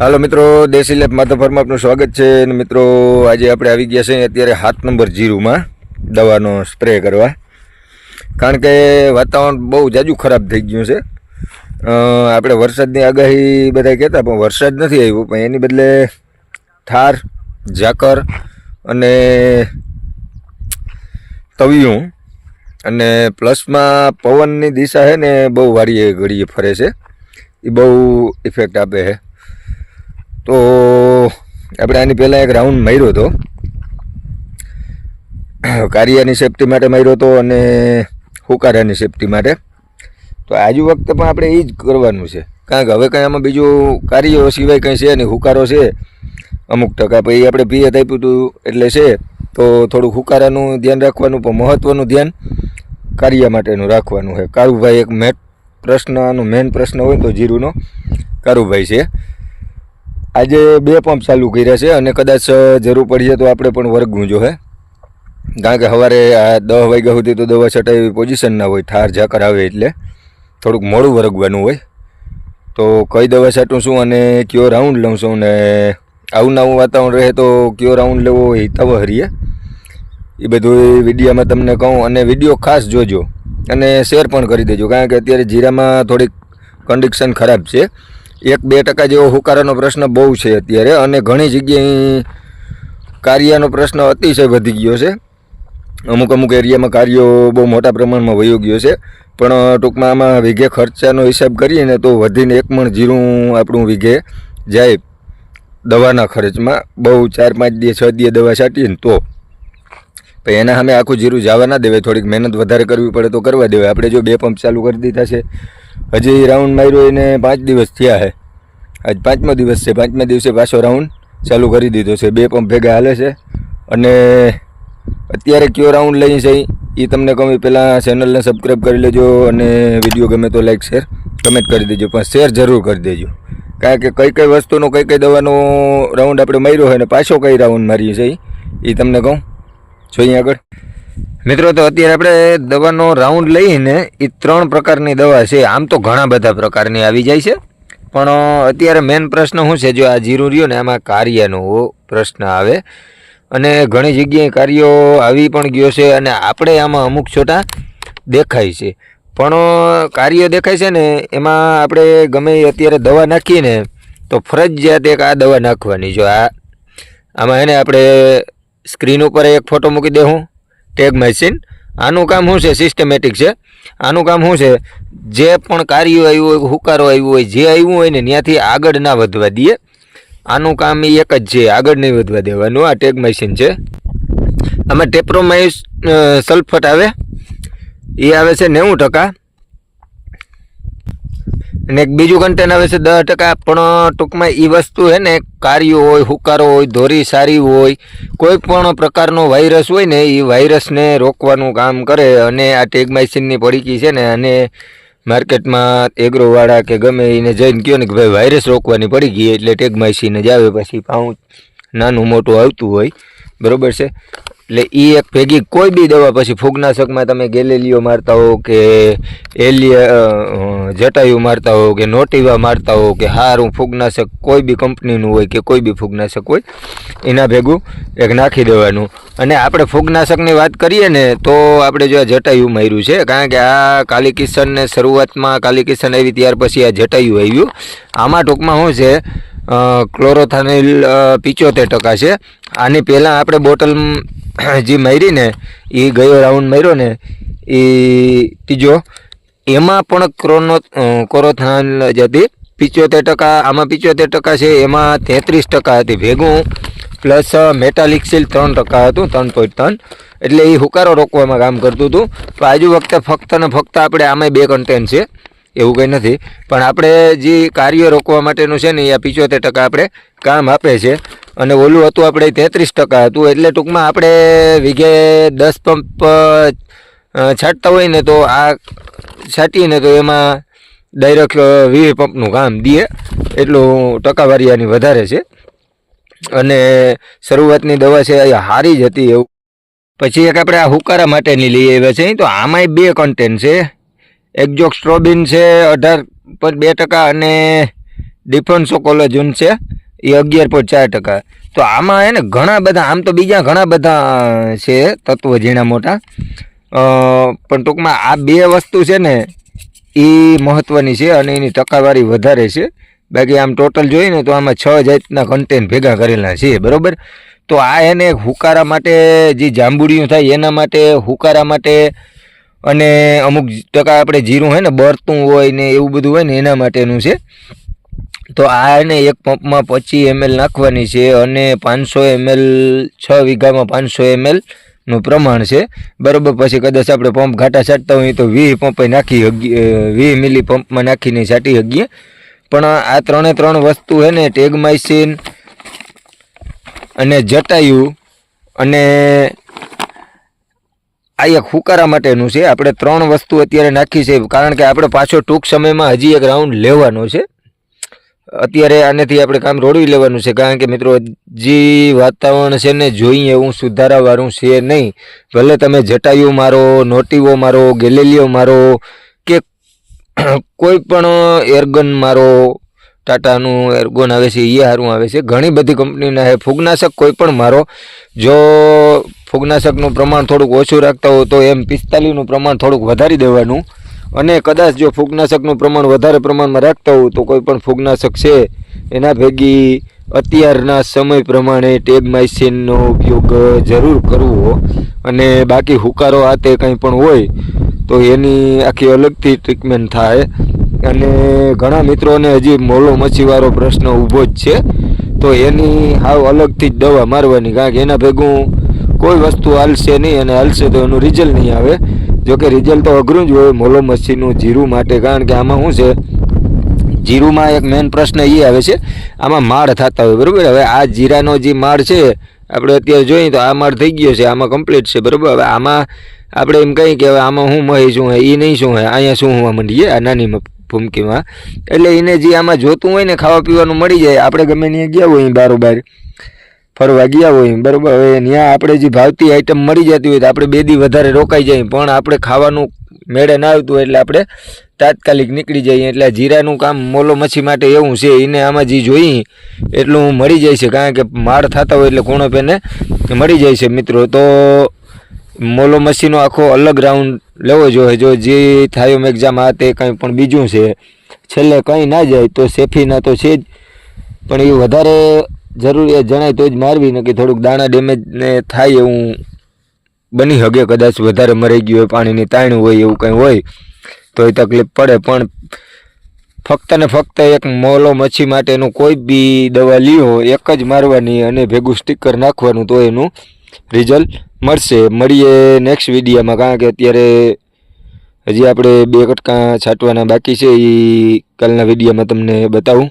હાલો મિત્રો, દેશી લેબ માધવ ફાર્મમાં આપનું સ્વાગત છે અને મિત્રો, આજે આપણે આવી ગયા છે અત્યારે હાથ નંબર જીરુમાં દવાનો સ્પ્રે કરવા. કારણ કે વાતાવરણ બહુ જાજુ ખરાબ થઈ ગયું છે. આપણે વરસાદની આગાહી બધા કહેતા, પણ વરસાદ નથી આવ્યો, પણ એની બદલે ઠાર, ઝાકર અને તવિયું અને પ્લસમાં પવનની દિશા છે ને, બહુ વારીએ ઘડીએ ફરે છે. એ બહુ ઇફેક્ટ આપે છે. તો આપણે આની પહેલાં એક રાઉન્ડ માર્યો હતો. કારિયાની સેફટી માટે માર્યો હતો અને હુકારાની સેફટી માટે. તો આજુ વખતે પણ આપણે એ જ કરવાનું છે. કારણ કે હવે કંઈ આમાં બીજું કાર્યો સિવાય કંઈ છે નહીં, હુકારો છે. અમુક ટકા પછી આપણે પિયત આપ્યું હતું એટલે છે. તો થોડુંક હુકારાનું ધ્યાન રાખવાનું, પણ મહત્ત્વનું ધ્યાન કાર્ય માટેનું રાખવાનું છે. કારુભાઈ એક મેટ પ્રશ્ન આનો મેન પ્રશ્ન હોય તો જીરુનો કારુભાઈ છે. આજે બે પંપ ચાલુ કર્યા છે અને કદાચ જરૂર પડીએ તો આપણે પણ વર્ગવું હે? કારણ કે સવારે દસ વાગ્યા સુધી તો દવા છટાવી પોઝિશન ના હોય, ઠાર ઝાકર આવે એટલે. થોડુંક મોડું વરગવાનું હોય. તો કઈ દવા છાંટું છું અને કયો રાઉન્ડ લઉં છું અને આવું નવું વાતાવરણ રહે તો કયો રાઉન્ડ લેવો એ તવ હરીએ. એ બધું વિડીયોમાં તમને કહું અને વીડિયો ખાસ જોજો અને શેર પણ કરી દેજો, કારણ કે અત્યારે જીરામાં થોડીક કન્ડિશન ખરાબ છે. એક બે ટકા જેવો હુકારાનો પ્રશ્ન બહુ છે અત્યારે અને ઘણી જગ્યાએ કાર્યનો પ્રશ્ન અતિશય વધી ગયો છે. અમુક અમુક એરિયામાં કાર્યો બહુ મોટા પ્રમાણમાં વયો ગયો છે. પણ ટૂંકમાં આમાં વીઘે ખર્ચાનો હિસાબ કરીએ ને તો વધીને એક મણ જીરું આપણું વીઘે જાય દવાના ખર્ચમાં. બહુ ચાર પાંચ દિવસ છ દિવસ દવા છાંટીએ ને તો. પછી એના સામે આખું જીરું જવા ના દેવાય. થોડીક મહેનત વધારે કરવી પડે તો કરવા દેવાય. આપણે જો બે પંપ ચાલુ કરી દીધા છે હજી રાઉન્ડ માર્યો એને પાંચ દિવસ થયા છે. આજ પાંચમો દિવસ છે. પાંચમા દિવસે પાછો રાઉન્ડ ચાલુ કરી દીધો છે. બે પંપ ભેગા હાલે છે. અને અત્યારે કયો રાઉન્ડ લઈ છે એ તમને કહું પહેલાં ચેનલને સબસ્ક્રાઈબ કરી લેજો અને વીડિયો ગમે તો લાઈક શેર કમેન્ટ કરી દેજો. પણ શેર જરૂર કરી દેજો. કારણ કે કઈ કઈ વસ્તુનો, કઈ કઈ દવાનો રાઉન્ડ આપણે માર્યો હોય ને પાછો કઈ રાઉન્ડ મારીએ છે એ તમને કહું. જોઈએ આગળ. મિત્રો, તો અત્યારે આપણે દવાનો રાઉન્ડ લઈને એ ત્રણ પ્રકારની દવા છે. આમ તો ઘણા બધા પ્રકારની આવી જાય છે. પણ અત્યારે મેઇન પ્રશ્ન શું છે? જો આ જીરું રહ્યો ને આમાં કાર્યનો પ્રશ્ન આવે. અને ઘણી જગ્યાએ કાર્યો આવી પણ ગયો છે અને આપણે આમાં અમુક છોટા દેખાય છે. પણ કાર્ય દેખાય છે ને, એમાં આપણે ગમે અત્યારે દવા નાખીએ ને તો ફરજિયાત એક આ દવા નાખવાની. જો આ, આમાં એને આપણે સ્ક્રીન ઉપર એક ફોટો મૂકી દેવું ટેગ મશીન આનું કામ શું છે? સિસ્ટમેટિક છે. આનું કામ શું છે? જે પણ કાર્યો આવ્યું હોય, હુકારો આવ્યું હોય, જે આવ્યું હોય ને ત્યાંથી આગળ ના વધવા દઈએ. આનું કામ એ એક જ છે, આગળ નહીં વધવા દેવાનું. આ ટેગ મશીન છે. આમાં ટેપ્રોમાઇસ સલ્ફટ આવે. એ આવે છે નેવું ટકા. અને એક બીજું કન્ટેન આવે છે દસ ટકા, પણ ટૂંકમાં એ વસ્તુ છે ને કાર્યો હોય, હુકારો હોય, ધોરી સારી હોય, કોઈ પણ પ્રકારનો વાયરસ હોય ને એ વાયરસને રોકવાનું કામ કરે અને આ ટેગમાઇસિનની પડીકી છે ને, અને માર્કેટમાં એગ્રોવાળા કે ગમે એને જઈને કહો ને કે ભાઈ વાયરસ રોકવાની પડી ગઈ એટલે ટેગમાઇસિન જ આવે, પછી પાઉં નાનું મોટું આવતું હોય, બરાબર છે? એટલે એ એક ભેગી કોઈ બી દવા પછી ફૂગનાશકમાં તમે ગેલેલીઓ મારતા હો કે એલિયા જટાયુ મારતા હો કે નોટિવા મારતા હો કે હારું ફૂગનાશક કોઈ બી કંપનીનું હોય કે કોઈ બી ફૂગનાશક હોય, એના ભેગું એક નાખી દેવાનું. અને આપણે ફૂગનાશકની વાત કરીએ ને તો આપણે જો આ જટાયુ માર્યું છે, કારણ કે આ કાલી કિશનને શરૂઆતમાં કાલી કિશન આવી ત્યાર પછી આ જટાયુ આવ્યું. આમાં ટૂંકમાં શું છે ક્લોરોથાનિલ પિચોતેર ટકા છે. આની પહેલાં આપણે બોટલ જે મારી ને, એ ગયો રાઉન્ડ માર્યો ને, એ ત્રીજો, એમાં પણ ક્રોનો કોરોથાન જ હતી, પિચોતેર ટકા, આમાં પિચોતેર ટકા છે, એમાં તેત્રીસ ટકા હતી ભેગું, પ્લસ મેટાલિક સીલ ત્રણ ટકા હતું, ત્રણ પોઈન્ટ ત્રણ, એટલે એ હુકારો રોકવામાં કામ કરતું હતું. તો આજુ વખતે ફક્ત ને ફક્ત આપણે આમાં બે કન્ટેન્ટ છે. એવું કંઈ નથી. પણ આપણે જે કાર્ય રોકવા માટેનું છે ને, એ પિચોતેર ટકા આપણે કામ આપે છે. અને ઓલું હતું આપણે તેત્રીસ ટકા હતું, એટલે ટૂંકમાં આપણે વીઘે દસ પંપ છાંટતા હોય ને તો આ છાંટીએ ને તો એમાં ડાયરેક્ટ વીવી પંપનું કામ દે એટલું ટકાવારી આની વધારે છે. અને શરૂઆતની દવા છે, એ હારી જ હતી એવું. પછી એક આપણે આ હુકારા માટેની લઈ આવ્યા છે, તો આમાંય બે કન્ટેન્ટ છે. એક્ઝોક સ્ટ્રોબિન છે, અઢાર પર બે ટકા અને ડિફેન્સો કોલેજન છે, એ અગિયાર પોઈન્ટ ચાર ટકા. તો આમાં એને ઘણા બધા, આમ તો બીજા ઘણા બધા છે તત્વો ઝીણા મોટા. પણ ટૂંકમાં આ બે વસ્તુ છે ને, એ મહત્ત્વની છે અને એની ટકાવારી વધારે છે. બાકી આમ ટોટલ જોઈએ ને તો આમાં છ જાતના કન્ટેન્ટ ભેગા કરેલા છે, બરાબર? તો આ એને હુકારા માટે જે જાંબુડિયું થાય, એના માટે હુકારા માટે અને અમુક ટકા આપણે જીરું હોય ને, બરતું હોય ને એવું બધું હોય ને, એના માટેનું છે. તો આ એને એક પંપમાં પચીસ એમએલ નાખવાની છે અને પાંચસો એમએલ, છ વીઘામાં પાંચસો એમએલનું પ્રમાણ છે. બરાબર, પછી કદાચ આપણે પંપ ઘાટા છાંટતા હોઈએ તો વીહ પંપ નાખી હગી વીસ મિલી પંપમાં નાખીને છાંટી હગીએ. પણ આ ત્રણે ત્રણ વસ્તુ છે ને, ટેગમાઇસિન અને જટાયું અને આ એક હુકારા માટેનું છે. આપણે ત્રણ વસ્તુ અત્યારે નાખી છે, કારણ કે આપણે પાછો ટૂંક સમયમાં હજી એક રાઉન્ડ લેવાનો છે. અત્યારે આનેથી આપણે કામ રોડવી લેવાનું છે, કારણ કે મિત્રો જે વાતાવરણ છે ને જોઈએ એવું સુધારાવાળું છે નહીં. ભલે તમે જટાયુ મારો, નોટીવો મારો, ગેલેલિયો મારો કે કોઈ પણ એર્ગન મારો, ટાટાનું એર્ગોન આવે છે એ સારું આવે છે. ઘણી બધી કંપનીના હે ફૂગનાશક કોઈ પણ મારો, જો ફૂગનાશકનું પ્રમાણ થોડુંક ઓછું રાખતા હો તો એમ પિસ્તાલીસનું પ્રમાણ થોડુંક વધારી દેવાનું. અને કદાચ જો ફૂગનાશકનું પ્રમાણ વધારે પ્રમાણમાં રાખતા હો તો કોઈ પણ ફૂગનાશક છે, એના ભેગી અત્યારના સમય પ્રમાણે ટેગમાઇસિનનો ઉપયોગ જરૂર કરવો. અને બાકી હુકારો આ તે કંઈ પણ હોય તો એની આખી અલગથી ટ્રીટમેન્ટ થાય. અને ઘણા મિત્રોને હજી મોલો મચ્છીવાળો પ્રશ્ન ઊભો જ છે. તો એની હાવ અલગથી જ દવા મારવાની. કારણ કે એના ભેગું કોઈ વસ્તુ હાલશે નહીં અને હાલશે તો એનું રિઝલ્ટ નહીં આવે. જોકે રિઝલ્ટ તો અઘરું જ હોય મોલો મચ્છીનું જીરું માટે. કારણ કે આમાં શું છે? જીરુમાં એક મેઇન પ્રશ્ન એ આવે છે, આમાં માળ થતા હોય, બરાબર? હવે આ જીરાનો જે માળ છે, આપણે અત્યારે જોઈએ તો આ માળ થઈ ગયો છે, આમાં કમ્પ્લીટ છે, બરાબર? હવે આમાં આપણે એમ કહીએ કે હવે આમાં શું મહી શું હે એ નહીં શું હે, અહીંયા શું હોવા માંડીએ? આ નાની ભૂમકીમાં. એટલે એને જે આમાં જોતું હોય ને ખાવા પીવાનું મળી જાય, આપણે ગમે ત્યાં ગયા હોય બારોબાર ફરવા ગયા હોય બરાબર? હવે ત્યાં આપણે જે ભાવતી આઈટમ મળી જતી હોય તો આપણે બે દી વધારે રોકાઈ જાય, પણ આપણે ખાવાનું મેળે ના આવતું હોય એટલે આપણે તાત્કાલિક નીકળી જઈએ. એટલે જીરાનું કામ મોલો મચ્છી માટે એવું છે, એને આમાં જે જોઈ એટલું મળી જાય છે, કારણ કે માળ થતા હોય એટલે કોણો પેને મળી જાય છે મિત્રો. તો મોલો મચ્છીનો આખો અલગ રાઉન્ડ લેવો જોઈએ. જો જે થાયોમ એક્ઝામ આ તે કંઈ પણ બીજું છે. છેલ્લે કંઈ ના જાય તો સેફીના તો છે જ. પણ એ વધારે જરૂરિયાત જણાય તો જ મારવી નક્કી થોડુંક દાણા ડેમેજ ને થાય એવું બની શકે કદાચ વધારે મરી ગયું હોય, પાણીની તાણું હોય, એવું કંઈ હોય તો એ તકલીફ પડે. પણ ફક્ત ને ફક્ત એક મોલો મચ્છી માટેનું કોઈ બી દવા લ્યો, એક જ મારવાની અને ભેગું સ્ટીકર નાખવાનું, તો એનું રિઝલ્ટ મળશે. મળીએ નેક્સ્ટ વિડીયામાં, કારણ કે અત્યારે હજી આપણે બે કટકા છાંટવાના બાકી છે એ કાલના વિડીયોમાં તમને બતાવું.